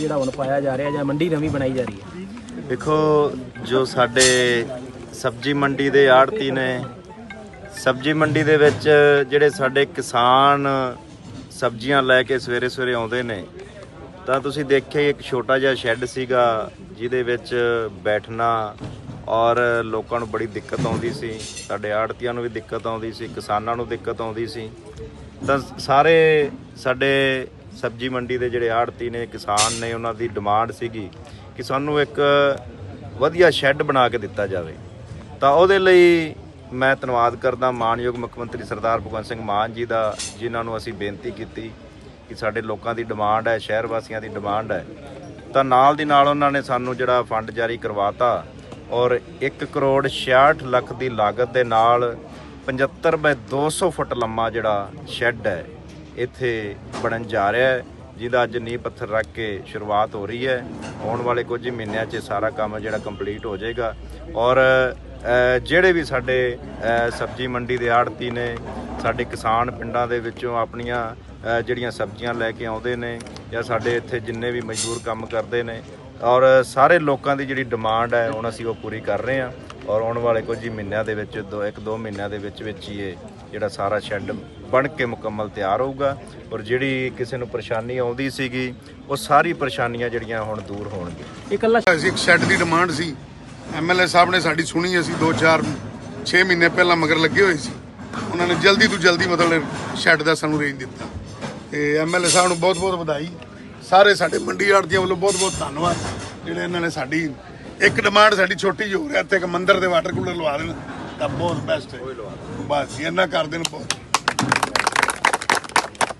ਜਿਹੜਾ ਹੁਣ ਪਾਇਆ ਜਾ ਰਿਹਾ ਜਾਂ ਮੰਡੀ ਨਵੀਂ ਬਣਾਈ ਜਾ ਰਹੀ ਹੈ? ਦੇਖੋ, ਜੋ ਸਾਡੇ ਸਬਜ਼ੀ ਮੰਡੀ ਦੇ ਆੜਤੀ ਨੇ, ਸਬਜ਼ੀ ਮੰਡੀ ਦੇ ਵਿੱਚ ਜਿਹੜੇ ਸਾਡੇ ਕਿਸਾਨ ਸਬਜ਼ੀਆਂ ਲੈ ਕੇ ਸਵੇਰੇ ਸਵੇਰੇ ਆਉਂਦੇ ਨੇ, ਤਾਂ ਤੁਸੀਂ ਦੇਖਿਆ ਇੱਕ ਛੋਟਾ ਜਿਹਾ ਸ਼ੈੱਡ ਸੀਗਾ, ਜਿਹਦੇ ਵਿੱਚ ਬੈਠਣਾ ਔਰ ਲੋਕਾਂ ਨੂੰ ਬੜੀ ਦਿੱਕਤ ਆਉਂਦੀ ਸੀ, ਸਾਡੇ ਆੜਤੀਆਂ ਨੂੰ ਵੀ ਦਿੱਕਤ ਆਉਂਦੀ ਸੀ, ਕਿਸਾਨਾਂ ਨੂੰ ਦਿੱਕਤ ਆਉਂਦੀ ਸੀ, ਤਾਂ ਸਾਰੇ ਸਾਡੇ ਸਬਜ਼ੀ ਮੰਡੀ ਦੇ ਜਿਹੜੇ ਆੜਤੀ ਨੇ, ਕਿਸਾਨ ਨੇ, ਉਹਨਾਂ ਦੀ ਡਿਮਾਂਡ ਸੀਗੀ ਕਿ ਸਾਨੂੰ ਇੱਕ ਵਧੀਆ ਸ਼ੈੱਡ ਬਣਾ ਕੇ ਦਿੱਤਾ ਜਾਵੇ। ਤਾਂ ਉਹਦੇ ਲਈ ਮੈਂ ਧੰਨਵਾਦ ਕਰਦਾ ਮਾਨਯੋਗ ਮੁੱਖ ਮੰਤਰੀ ਸਰਦਾਰ ਭਗਵੰਤ ਸਿੰਘ ਮਾਨ ਜੀ ਦਾ, ਜਿਨ੍ਹਾਂ ਨੂੰ ਅਸੀਂ ਬੇਨਤੀ ਕੀਤੀ ਕਿ ਸਾਡੇ ਲੋਕਾਂ ਦੀ ਡਿਮਾਂਡ ਹੈ, ਸ਼ਹਿਰ ਵਾਸੀਆਂ ਦੀ ਡਿਮਾਂਡ ਹੈ। ਤਾਂ ਨਾਲ ਦੀ ਨਾਲ ਉਹਨਾਂ ਨੇ ਸਾਨੂੰ ਜਿਹੜਾ ਫੰਡ ਜਾਰੀ ਕਰਵਾਤਾ ਔਰ 1 ਕਰੋੜ 66 ਲੱਖ ਦੀ ਲਾਗਤ ਦੇ ਨਾਲ 75 ਬਾਈ 200 ਫੁੱਟ ਲੰਮਾ ਜਿਹੜਾ ਸ਼ੈੱਡ ਹੈ ਇੱਥੇ ਬਣਨ ਜਾ ਰਿਹਾ ਹੈ, ਜਿਹਦਾ ਅੱਜ ਨੀਂਹ ਪੱਥਰ ਰੱਖ ਕੇ ਸ਼ੁਰੂਆਤ ਹੋ ਰਹੀ ਹੈ। ਆਉਣ ਵਾਲੇ ਕੁਝ ਹੀ ਮਹੀਨਿਆਂ 'ਚ ਇਹ ਸਾਰਾ ਕੰਮ ਜਿਹੜਾ ਕੰਪਲੀਟ ਹੋ ਜਾਏਗਾ। ਔਰ ਜਿਹੜੇ ਵੀ ਸਾਡੇ ਸਬਜ਼ੀ ਮੰਡੀ ਦੇ ਆੜਤੀ ਨੇ, ਸਾਡੇ ਕਿਸਾਨ ਪਿੰਡਾਂ ਦੇ ਵਿੱਚੋਂ ਆਪਣੀਆਂ ਜਿਹੜੀਆਂ ਸਬਜ਼ੀਆਂ ਲੈ ਕੇ ਆਉਂਦੇ ਨੇ, ਜਾਂ ਸਾਡੇ ਇੱਥੇ ਜਿੰਨੇ ਵੀ ਮਜ਼ਦੂਰ ਕੰਮ ਕਰਦੇ ਨੇ, ਔਰ ਸਾਰੇ ਲੋਕਾਂ ਦੀ ਜਿਹੜੀ ਡਿਮਾਂਡ ਹੈ, ਹੁਣ ਅਸੀਂ ਉਹ ਪੂਰੀ ਕਰ ਰਹੇ ਹਾਂ। ਔਰ ਆਉਣ ਵਾਲੇ ਕੁਝ ਹੀ ਮਹੀਨਿਆਂ ਦੇ ਵਿੱਚ, ਦੋ, ਇੱਕ, ਦੋ ਮਹੀਨਿਆਂ ਦੇ ਵਿੱਚ ਵਿੱਚ ਹੀ ਇਹ ਜਿਹੜਾ ਸਾਰਾ ਸ਼ੈੱਡ ਬਣ ਕੇ ਮੁਕੰਮਲ ਤਿਆਰ ਹੋਊਗਾ ਔਰ ਜਿਹੜੀ ਕਿਸੇ ਨੂੰ ਪਰੇਸ਼ਾਨੀ ਆਉਂਦੀ ਸੀਗੀ ਉਹ ਸਾਰੀ ਪਰੇਸ਼ਾਨੀਆਂ ਜਿਹੜੀਆਂ ਹੁਣ ਦੂਰ ਹੋਣਗੀਆਂ। ਇਹ ਇਕੱਲਾ ਅਸੀਂ ਇੱਕ ਸ਼ੈੱਡ ਦੀ ਡਿਮਾਂਡ ਸੀ। ਐਮਐਲਏ ਸਾਹਿਬ ਨੇ ਸਾਡੀ ਸੁਣੀ ਅਸੀਂ 2-4 6 ਮਹੀਨੇ ਪਹਿਲਾਂ ਮਗਰ ਲੱਗੇ ਹੋਏ ਸੀ। ਉਹਨਾਂ ਨੇ ਜਲਦੀ ਤੋਂ ਜਲਦੀ ਮਤਲਬ ਸ਼ੈੱਡ ਦਾ ਸਾਨੂੰ ਰੇਂਜ ਦਿੱਤਾ। ਤੇ ਐਮਐਲਏ ਸਾਹਿਬ ਨੂੰ ਬਹੁਤ-ਬਹੁਤ ਵਧਾਈ। ਸਾਰੇ ਸਾਡੇ ਮੰਡੀ ਆੜਤੀਆਂ ਵੱਲੋਂ ਬਹੁਤ-ਬਹੁਤ ਧੰਨਵਾਦ। ਜਿਹੜੇ ਇਹਨਾਂ ਨੇ ਸਾਡੀ ਇੱਕ ਡਿਮਾਂਡ ਸਾਡੀ ਛੋਟੀ ਜਿਹੀ ਹੋ ਰਿਹਾ ਇੱਥੇ ਇੱਕ ਮੰਦਿਰ ਦੇ ਵਾਟਰ ਕੂਲਰ ਲਵਾ ਦੇਣ। ਤਾਂ ਬਹੁਤ ਬੈਸਟ ਹੈ। ਬਸ ਜੀ, ਇੰਨਾ ਕਰ ਦੇਣ ਬਹੁਤ